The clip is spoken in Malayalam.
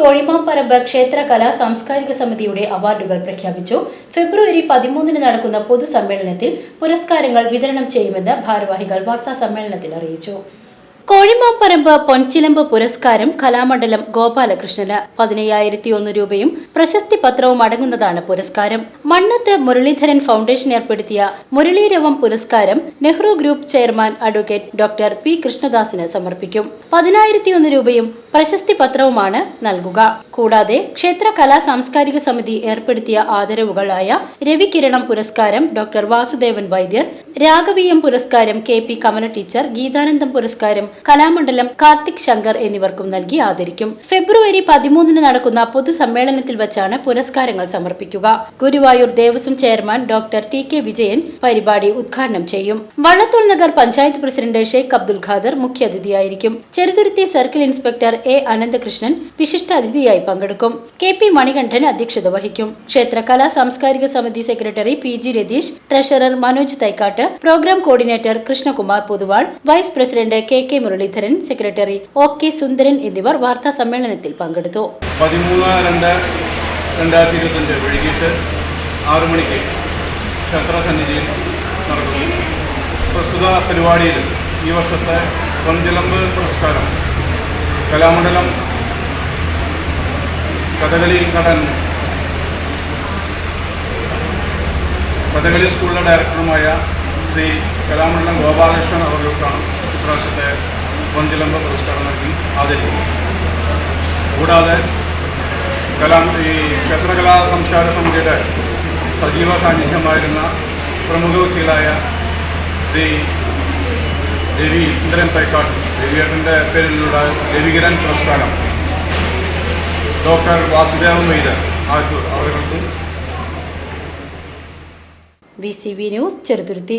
Kozhimapparamba ക്ഷേത്ര കലാ സാംസ്കാരിക സമിതിയുടെ അവാർഡുകൾ പ്രഖ്യാപിച്ചു. ഫെബ്രുവരി പതിമൂന്നിന് നടക്കുന്ന പൊതുസമ്മേളനത്തിൽ പുരസ്കാരങ്ങൾ വിതരണം ചെയ്യുമെന്ന് ഭാരവാഹികൾ വാർത്താ സമ്മേളനത്തിൽ അറിയിച്ചു. കോഴിമാപ്പറമ്പ് പൊൻചിലമ്പ് പുരസ്കാരം കലാമണ്ഡലം ഗോപാലകൃഷ്ണന് പതിനയ്യായിരത്തി ഒന്ന് രൂപയും പ്രശസ്തി പത്രവും അടങ്ങുന്നതാണ് പുരസ്കാരം. മണ്ണത്ത് മുരളീധരൻ ഫൗണ്ടേഷൻ ഏർപ്പെടുത്തിയ മുരളീരവം പുരസ്കാരം Nehru group chairman advocate doctor P കൃഷ്ണദാസിന് സമർപ്പിക്കും. പതിനായിരത്തി ഒന്ന് രൂപയും പ്രശസ്തി പത്രവുമാണ് നൽകുക. കൂടാതെ ക്ഷേത്ര കലാ സാംസ്കാരിക സമിതി ഏർപ്പെടുത്തിയ ആദരവുകളായ രവികിരണം പുരസ്കാരം ഡോക്ടർ വാസുദേവൻ വൈദ്യർ രാഘവീയം പുരസ്കാരം K P Kamala teacher Geethanandam പുരസ്കാരം കലാമണ്ഡലം കാർത്തിക് ശങ്കർ എന്നിവർക്കും നൽകി ആദരിക്കും. ഫെബ്രുവരി പതിമൂന്നിന് നടക്കുന്ന പൊതുസമ്മേളനത്തിൽ വച്ചാണ് പുരസ്കാരങ്ങൾ സമർപ്പിക്കുക. Guruvayur Devaswom chairman doctor T K Vijayan പരിപാടി ഉദ്ഘാടനം ചെയ്യും. Vallathol Nagar panchayat president Sheikh Abdul Khader മുഖ്യാതിഥിയായിരിക്കും. Cheruthuruthy circle inspector A Ananthakrishnan വിശിഷ്ടാതിഥിയായി പങ്കെടുക്കും. കെ പി മണികണ്ഠൻ അധ്യക്ഷത വഹിക്കും. ക്ഷേത്ര കലാ സാംസ്കാരിക സമിതി secretary P G Ratheesh treasurer Manoj Thaikkattu programme coordinator Krishnakumar Poduval vice president K K Muraleedharan secretary O K Sundaran എന്നിവർ വാർത്താ സമ്മേളനത്തിൽ പങ്കെടുത്തു. പ്രസ്തുത പരിപാടിയിൽ ഈ വർഷത്തെ പൊൻചിലമ്പ് പുരസ്കാരം കലാമണ്ഡലം കഥകളി നടൻ കഥകളി സ്കൂളിലെ ഡയറക്ടറുമായ ശ്രീ കലാമണ്ഡലം ഗോപാലകൃഷ്ണൻ അവർക്കാണ് ഇപ്രാവശ്യത്തെ പൊൻചിലമ്പ് പുരസ്കാരം ആദരിക്കുന്നു. കൂടാതെ കലാ ഈ ക്ഷേത്രകലാ സംസ്കാര സമിതിയുടെ സജീവ സാന്നിധ്യമായിരുന്ന പ്രമുഖ വ്യക്തികളായ ശ്രീ രവി ഇന്ദ്രൻ തൈക്കാട്ട് രവിയേട്ടന്റെ പേരിലുള്ള രവികിരൻ പുരസ്കാരം ഡോക്ടർ വാസുദേവൻ മൈര ആറ്റൂർ അവർക്കും B C B news Cheruthuruthy.